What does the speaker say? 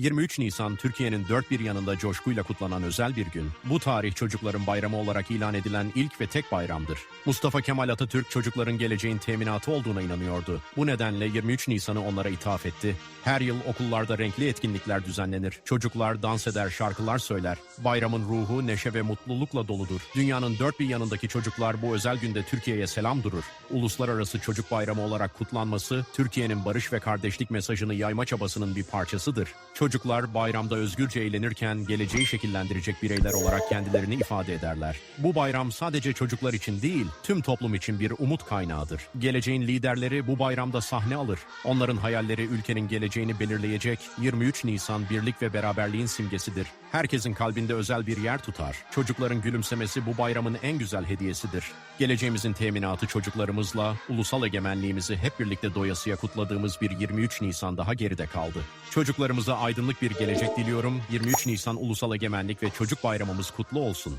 23 Nisan Türkiye'nin dört bir yanında coşkuyla kutlanan özel bir gün. Bu tarih çocukların bayramı olarak ilan edilen ilk ve tek bayramdır. Mustafa Kemal Atatürk çocukların geleceğin teminatı olduğuna inanıyordu. Bu nedenle 23 Nisan'ı onlara ithaf etti. Her yıl okullarda renkli etkinlikler düzenlenir. Çocuklar dans eder, şarkılar söyler. Bayramın ruhu neşe ve mutlulukla doludur. Dünyanın dört bir yanındaki çocuklar bu özel günde Türkiye'ye selam durur. Uluslararası Çocuk Bayramı olarak kutlanması, Türkiye'nin barış ve kardeşlik mesajını yayma çabasının bir parçasıdır. Çocuklar bayramda özgürce eğlenirken geleceği şekillendirecek bireyler olarak kendilerini ifade ederler. Bu bayram sadece çocuklar için değil, tüm toplum için bir umut kaynağıdır. Geleceğin liderleri bu bayramda sahne alır. Onların hayalleri ülkenin geleceğini belirleyecek 23 Nisan birlik ve beraberliğin simgesidir. Herkesin kalbinde özel bir yer tutar. Çocukların gülümsemesi bu bayramın en güzel hediyesidir. Geleceğimizin teminatı çocuklarımızla ulusal egemenliğimizi hep birlikte doyasıya kutladığımız bir 23 Nisan daha geride kaldı. Çocuklarımıza aydınlık bir gelecek diliyorum. 23 Nisan Ulusal Egemenlik ve Çocuk Bayramımız kutlu olsun.